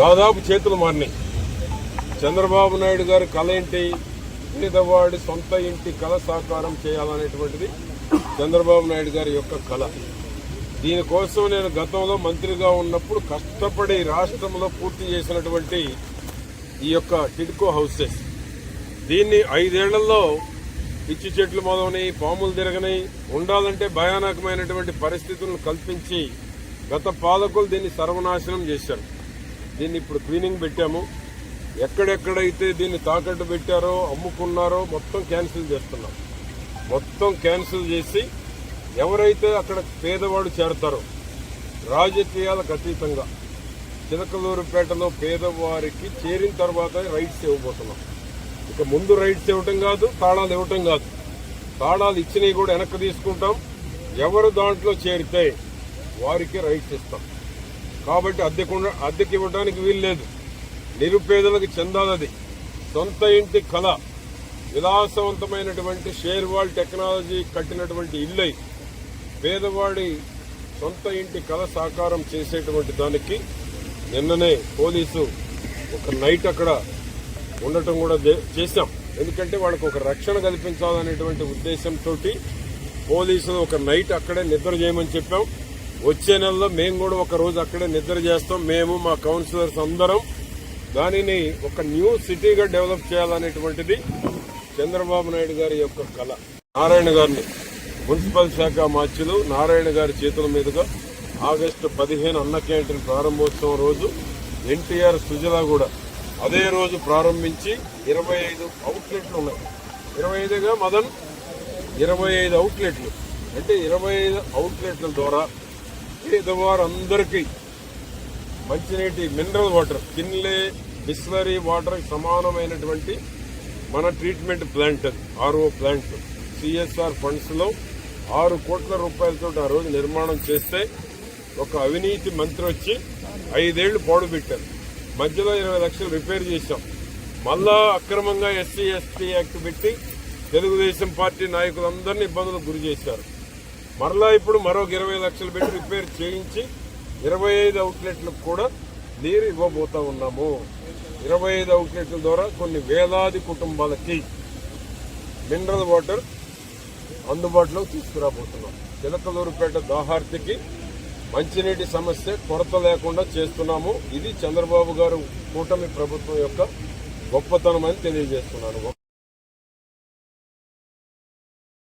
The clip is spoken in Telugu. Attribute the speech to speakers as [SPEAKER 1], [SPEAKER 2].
[SPEAKER 1] దాదాపు చేతులు మారినాయి. చంద్రబాబు నాయుడు గారి కళ ఏంటి? పేదవాడి సొంత ఇంటి కళ సాకారం చేయాలనేటువంటిది చంద్రబాబు నాయుడు గారి యొక్క కళ. దీనికోసం నేను గతంలో మంత్రిగా ఉన్నప్పుడు కష్టపడి రాష్ట్రంలో పూర్తి చేసినటువంటి ఈ యొక్క టిడ్కో హౌసెస్. దీన్ని ఐదేళ్ళలో పిచ్చి చెట్లు మొదలని పాములు తిరగని ఉండాలంటే భయానకమైనటువంటి పరిస్థితులను కల్పించి గత పాలకులు దీన్ని సర్వనాశనం చేశారు. దీన్ని ఇప్పుడు క్లీనింగ్ పెట్టాము. ఎక్కడెక్కడైతే దీన్ని తాకట్టు పెట్టారో అమ్ముకున్నారో మొత్తం క్యాన్సిల్ చేస్తున్నాం. మొత్తం క్యాన్సిల్ చేసి ఎవరైతే అక్కడ పేదవాడు చేరతారో రాజకీయాలకు అతీతంగా చిలకలూరుపేటలో పేదవారికి చేరిన తర్వాత రైట్స్ ఇవ్వబోతున్నాం. ఇక ముందు రైట్స్ ఇవ్వటం కాదు తాళాలు ఇవ్వటం కాదు. తాళాలు ఇచ్చినవి కూడా వెనక్కి తీసుకుంటాం. ఎవరు దాంట్లో చేరితే వారికి రైట్స్ ఇస్తాం. కాబట్టి అద్దెకు అద్దెకి ఇవ్వడానికి వీలు లేదు. నిరుపేదలకు చెందాలది. సొంత ఇంటి కళ. విలాసవంతమైనటువంటి షేర్ వాల్ టెక్నాలజీ కట్టినటువంటి ఇల్లై పేదవాడి సొంత ఇంటి కళ సాకారం చేసేటువంటి దానికి నిన్ననే పోలీసు ఒక నైట్ అక్కడ ఉండటం కూడా చే- చేశాం. ఎందుకంటే వాళ్ళకు ఒక రక్షణ కల్పించాలనేటువంటి ఉద్దేశంతో పోలీసులు ఒక నైట్ అక్కడే నిద్ర చేయమని చెప్పాం. వచ్చే నెలలో మేము కూడా ఒక రోజు అక్కడే నిద్ర చేస్తాం. మేము మా కౌన్సిలర్స్ అందరం దానిని ఒక న్యూ సిటీగా డెవలప్ చేయాలనేటువంటిది చంద్రబాబు నాయుడు గారి యొక్క కళ నారాయణ గారిని మున్సిపల్ శాఖ మార్చులు నారాయణ గారి చేతుల మీదుగా ఆగస్టు పదిహేను అన్న క్యాంటీన్ ప్రారంభోత్సవం రోజు ఎన్టీఆర్ సుజల కూడా అదే రోజు ప్రారంభించి ఇరవై ఐదు అవుట్లెట్లు ఉన్నాయి. ఇరవై ఐదుగా మదన్ ఇరవై ఐదు అవుట్లెట్లు. అంటే ఇరవై ఐదు అవుట్లెట్ల ద్వారా పేదవారందరికీ మంచినీటి mineral water Kinley Bisleri water సమానమైనటువంటి మన treatment plant RO plant CSR ఫండ్స్లో ఆరు కోట్ల రూపాయలతో ఆ రోజు నిర్మాణం చేస్తే ఒక అవినీతి మంత్రి వచ్చి ఐదేళ్ళు పాడు పెట్టారు. మధ్యలో ఇరవై లక్షలు రిపేర్ చేశాం. మళ్ళా అక్రమంగా ఎస్సీ ఎస్టీ యాక్ట్ పెట్టి తెలుగుదేశం పార్టీ నాయకులందరినీ ఇబ్బందులకు గురి చేశారు. మరలా ఇప్పుడు మరొక ఇరవై లక్షలు పెట్టి రిపేర్ చేయించి ఇరవై ఐదు అవుట్లెట్లకు కూడా నీరు ఇవ్వబోతా ఉన్నాము. ఇరవై ఐదు అవుట్లెట్ల ద్వారా కొన్ని వేలాది కుటుంబాలకి మినరల్ వాటర్ అందుబాటులో తీసుకురాబోతున్నాం. చిలకలూరుపేట దాహార్తికి మంచినీటి సమస్య కొరత లేకుండా చేస్తున్నాము. ఇది చంద్రబాబు గారు కూటమి ప్రభుత్వం యొక్క గొప్పతనం అని తెలియజేస్తున్నాను.